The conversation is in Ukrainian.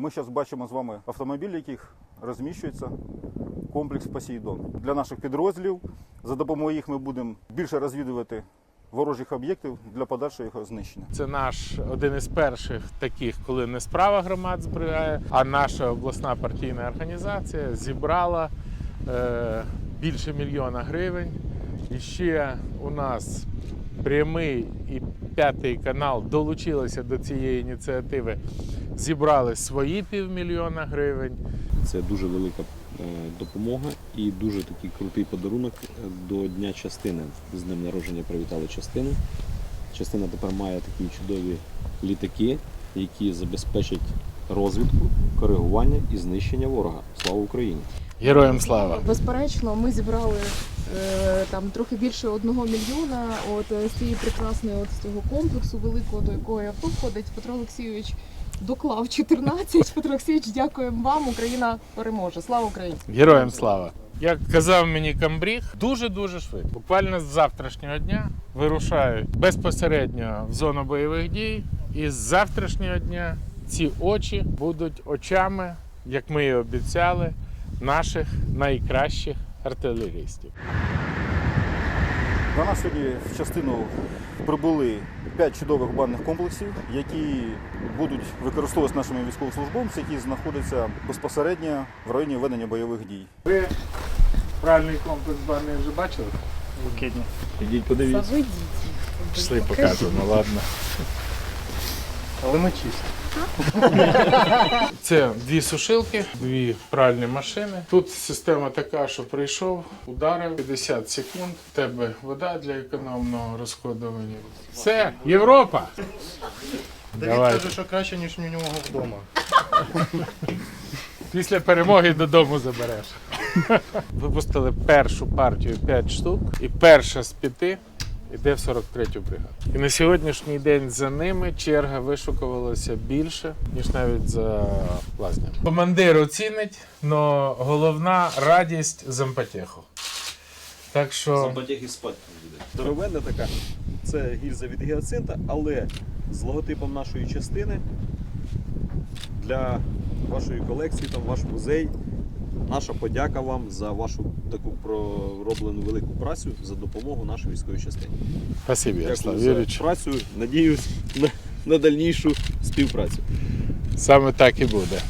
Ми зараз бачимо з вами автомобіль, яких розміщується комплекс Посейдон. Для наших підрозділів за допомогою їх ми будемо більше розвідувати ворожих об'єктів для подальшого їх знищення. Це наш один із перших таких, коли не справа громад збирає, а наша обласна партійна організація зібрала е, більше мільйона гривень. І ще у нас прямий і п'ятий канал долучилися до цієї ініціативи, зібрали свої півмільйона гривень. Це дуже велика е, допомога і дуже такий крутий подарунок е, до Дня частини. З днем народження привітали частину. Частина тепер має такі чудові літаки, які забезпечать розвідку, коригування і знищення ворога. Слава Україні! Героям слава! Безперечно, ми зібрали е, там трохи більше одного мільйона. От е, з цієї прекрасної от з цього комплексу великого, до якого авто входить, Петро Олексійович доклав 14. Петро Олексійович, дякуємо вам. Україна переможе. Слава Україні! Героям слава! Як казав мені Камбріг, дуже-дуже швидко. Буквально з завтрашнього дня вирушають безпосередньо в зону бойових дій. І з завтрашнього дня ці очі будуть очами, як ми і обіцяли, наших найкращих артилерістів. До нас сьогодні в частину прибули 5 чудових банних комплексів, які будуть використовуватися нашими військовослужбовцями, які знаходяться безпосередньо в районі ведення бойових дій. Ви правильний комплекс банний вже бачили? Лукідні. Ідіть подивіться. Пішли покажемо, ладно. Але ми чисті. Це дві сушилки, дві пральні машини. Тут система така, що прийшов, ударив 50 секунд. в Тебе вода для економного розходування. Все, Європа! Давід каже, що краще, ніж у нього вдома. Після перемоги додому забереш. Випустили першу партію 5 штук, і перша з п'яти йде в 43-ю бригаду. І на сьогоднішній день за ними черга вишукувалася більше, ніж навіть за лазнями. Командир оцінить, але головна радість зампотеху. Так що Зампотех і спать буде. Здоровенна така. Це гільза від гіацинта, але з логотипом нашої частини для вашої колекції, там ваш музей. Наша подяка вам за вашу таку пророблену велику працю за допомогу нашій військовій частині. спасибі, Дякую за працю. Надіюсь на, на дальнішу співпрацю. Саме так і буде.